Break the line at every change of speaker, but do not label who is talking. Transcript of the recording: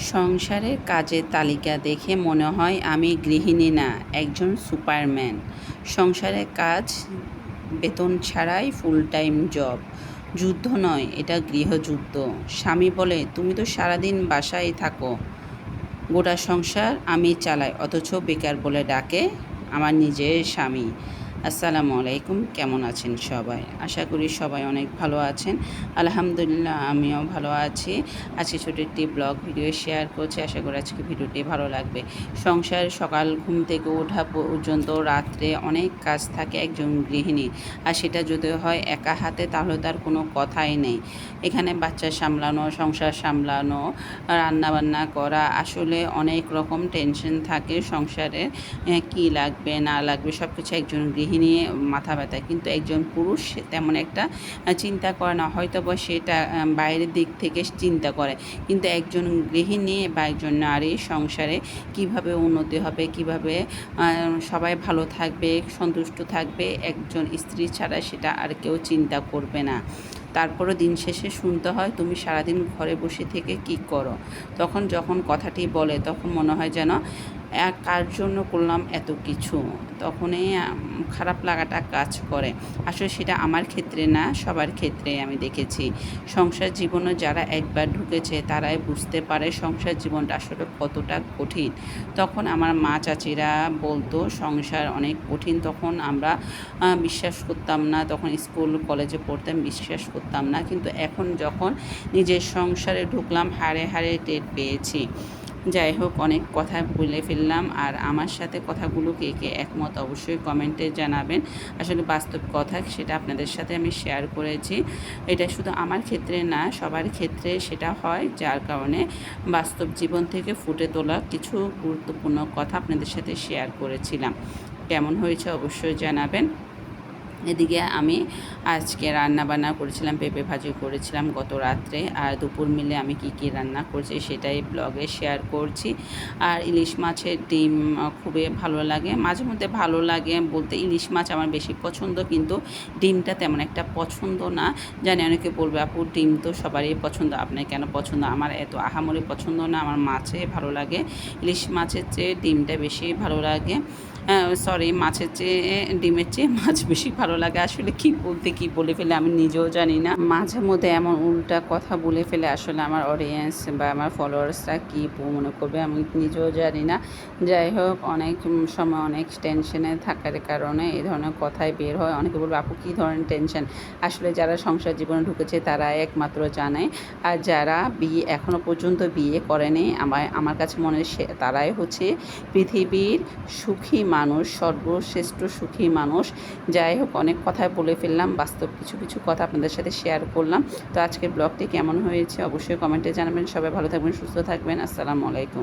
সংসারের কাজের তালিকা দেখে মনে হয় আমি গৃহিণী না, একজন সুপারম্যান। সংসারের কাজ, বেতন ছাড়াই ফুল টাইম জব যুদ্ধ নয়, এটা গৃহযুদ্ধ। স্বামী বলে, তুমি তো সারাদিন বাসায় থাকো। গোটা সংসার আমি চালাই, অথচ বেকার বলে ডাকে আমার নিজের স্বামী। আসসালামু আলাইকুম, কেমন আছেন সবাই? আশা করি সবাই অনেক ভালো আছেন। আলহামদুলিল্লাহ, আমিও ভালো আছি। আজকে ছোটো একটি ব্লগ ভিডিও শেয়ার করছি। আশা করি আজকে ভিডিওটি ভালো লাগবে। সংসার, সকাল, ঘুম থেকে ওঠা পর্যন্ত রাত্রে অনেক কাজ থাকে একজন গৃহিণী। আর সেটা যদি হয় একা হাতে, তাহলে তার কোনো কথাই নেই। এখানে বাচ্চা সামলানো, সংসার সামলানো, রান্নাবান্না করা, আসলে অনেক রকম টেনশন থাকে। সংসারে কী লাগবে, না লাগবে সব কিছু একজন গৃহিণী মাথা ব্যথা। কিন্তু একজন পুরুষ তেমন একটা চিন্তা করে না। হয়তো বা সেটা বাইরের দিক থেকে চিন্তা করে। কিন্তু একজন গৃহিণী বা একজন নারী সংসারে কীভাবে উন্নতি হবে, কীভাবে সবাই ভালো থাকবে, সন্তুষ্ট থাকবে, একজন স্ত্রী ছাড়া সেটা আর কেউ চিন্তা করবে না। তারপরও দিন শেষে শুনতে হয়, তুমি সারাদিন ঘরে বসে থেকে কি করো? তখন যখন কথাটি বলে, তখন মনে হয় যেন কার জন্য করলাম এত কিছু? তখনই খারাপ লাগাটা কাজ করে। আসলে সেটা আমার ক্ষেত্রে না, সবার ক্ষেত্রে আমি দেখেছি। সংসার জীবনে যারা একবার ঢুকেছে, তারাই বুঝতে পারে সংসার জীবনটা আসলে কতটা কঠিন। তখন আমার মা চাচিরা বলতো, সংসার অনেক কঠিন। তখন আমরা বিশ্বাস করতাম না, তখন স্কুল, কলেজে পড়তাম, বিশ্বাস করতাম না। কিন্তু এখন যখন নিজের সংসারে ঢুকলাম হারে হারে টের পেয়েছি। যাই হোক, অনেক কথা বলে ফেললাম আর আমার সাথে কথাগুলো কে কে একমত অবশ্যই কমেন্টে জানাবেন। আসলে বাস্তব কথা সেটা আপনাদের সাথে আমি শেয়ার করেছি। এটা শুধু আমার ক্ষেত্রে না, সবার ক্ষেত্রে সেটা হয়, যার কারণে বাস্তব জীবন থেকে ফুটে তোলা কিছু গুরুত্বপূর্ণ কথা আপনাদের সাথে শেয়ার করেছিলাম। কেমন হয়েছে অবশ্যই জানাবেন। এদিকে আমি আজকে রান্না বান্না করেছিলাম, পেঁপে ভাজি করেছিলাম গত রাত্রে, আর দুপুর মিলে আমি কি কি রান্না করছি সেটাই ব্লগে শেয়ার করছি। আর ইলিশ মাছের ডিম খুবই ভালো লাগে, মাঝে মধ্যে ভালো লাগে বলতে ইলিশ মাছ আমার বেশি পছন্দ, কিন্তু ডিমটা তেমন একটা পছন্দ না। জানি অনেকে বলবে, আপু, ডিম তো সবারই পছন্দ, আপনার কেন পছন্দ? আমার এত আহামরি পছন্দ না, আমার মাছে ভালো লাগে। ইলিশ মাছের চেয়ে ডিমটা বেশি ভালো লাগে। সরি মাছের চেয়ে, ডিমের চেয়ে মাছ বেশি ভালো লাগে। আসলে কি বলতে, কি বলে ফেলে আমি নিজেও জানি না। মাঝে মধ্যে এমন উল্টা কথা বলে ফেলে আসলে আমার অডিয়েন্স বা আমার ফলোয়ার্সরা কী মনে করবে আমি নিজেও জানি না। যাই হোক, অনেক সময় অনেক টেনশনে থাকার কারণে এই ধরনের কথাই বের হয়। অনেকে বলবে, আপু, কী ধরনের টেনশন আসলে যারা সংসার জীবনে ঢুকেছে তারা একমাত্র জানে। আর যারা বিয়ে এখনও পর্যন্ত বিয়ে করেনি, আমার আমার কাছে মনে হয় তারাই হচ্ছে পৃথিবীর সুখী মানুষ, সর্বশ্রেষ্ঠ সুখী মানুষ। যাই হোক, অনেক কথায় বলে ফেললাম, বাস্তব কিছু কিছু কথা আপনাদের সাথে শেয়ার করলাম। তো আজকের ব্লগটি কেমন হয়েছে অবশ্যই কমেন্টে জানাবেন। সবাই ভালো থাকবেন, সুস্থ থাকবেন। আসসালামু আলাইকুম।